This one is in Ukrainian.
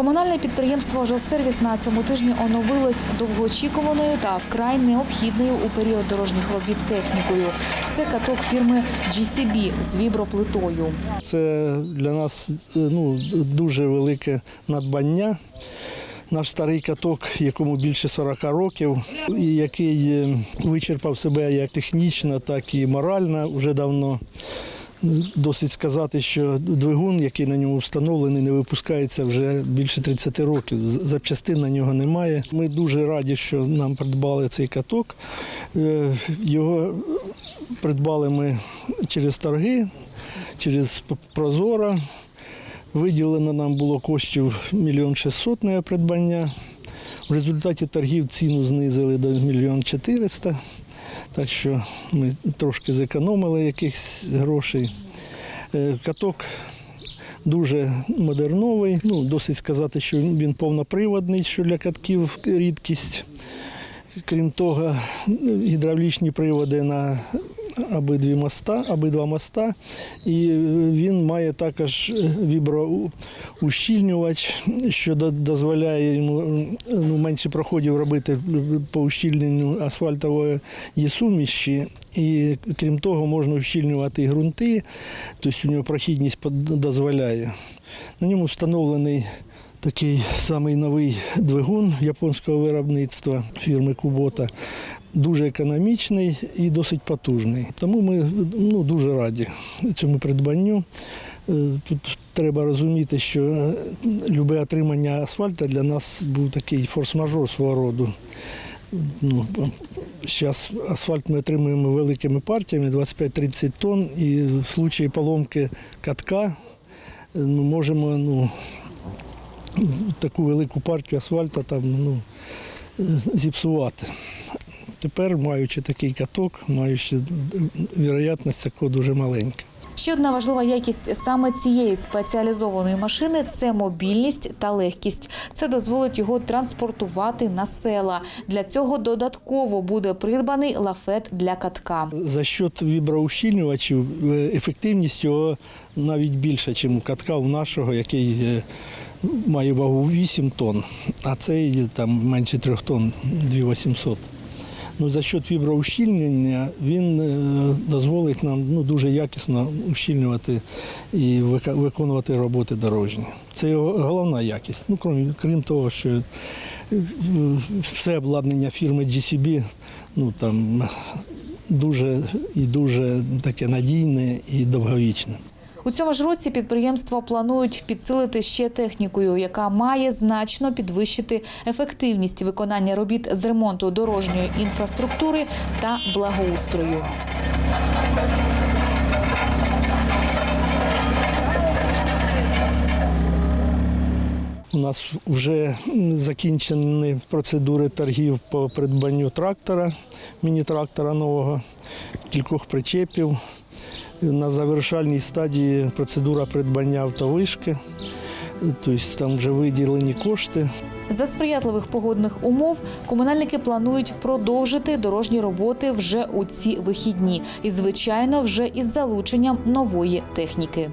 Комунальне підприємство «Жилсервіс» на цьому тижні оновилось довгоочікуваною та вкрай необхідною у період дорожніх робіт технікою. Це каток фірми GCB з віброплитою. Це для нас е, ну, дуже велике надбання. Наш старий каток, якому більше 40 років, який е, вичерпав себе як технічно, так і морально вже давно. Досить сказати, що двигун, який на ньому встановлений, не випускається вже більше 30 років. Запчастин на нього немає. Ми дуже раді, що нам придбали цей каток. Е, Його придбали ми через торги, через П- Прозоро. Виділено нам було коштів мільйон шістсот на придбання. В результаті торгів ціну знизили до мільйон чотириста. Так що ми трошки зекономили якихось грошей. Е, Каток дуже модерновий. Ну, досить сказати, що він повноприводний, що для катків рідкість. Крім того, гідравлічні приводи на обидві моста, обидва моста, і він має також віброущільнювач, що дозволяє йому ну, менше проходів робити по ущільненню асфальтової суміші. І крім того, можна ущільнювати і ґрунти, тобто у нього прохідність дозволяє. На ньому встановлений такий самий новий двигун японського виробництва фірми Кубота. Дуже економічний і досить потужний. Тому ми ну, дуже раді цьому придбанню. Е, Тут треба розуміти, що е, любе отримання асфальту для нас був такий форс-мажор свого роду. Ну, Зараз асфальт ми отримуємо великими партіями 25-30 тонн, і в случаї поломки катка е, ми можемо ну, таку велику партію асфальту там, ну, зіпсувати. Тепер, маючи такий каток, маючи вірогідність такого дуже маленька. Ще одна важлива якість саме цієї спеціалізованої машини це мобільність та легкість. Це дозволить його транспортувати на села. Для цього додатково буде придбаний лафет для катка. За счет віброущільнювачів е, ефективність його навіть більша, ніж у катка у нашого, який е, має вагу 8 тонн, а цей там менше 3 тонн, 2800. Ну, за счет віброущільнення він е, дозволить нам ну, дуже якісно ущільнювати і виконувати роботи дорожні. Це його головна якість. Ну, крім, крім того, що е, все обладнання фірми GCB ну, там, дуже і дуже таке надійне і довговічне. У цьому ж році підприємство планують підсилити ще технікою, яка має значно підвищити ефективність виконання робіт з ремонту дорожньої інфраструктури та благоустрою. У нас вже закінчені процедури торгів по придбанню трактора, міні-трактора нового, кількох причепів. На завершальній стадії процедура придбання автовишки, тобто там вже виділені кошти. За сприятливих погодних умов комунальники планують продовжити дорожні роботи вже у ці вихідні, і звичайно, вже із залученням нової техніки.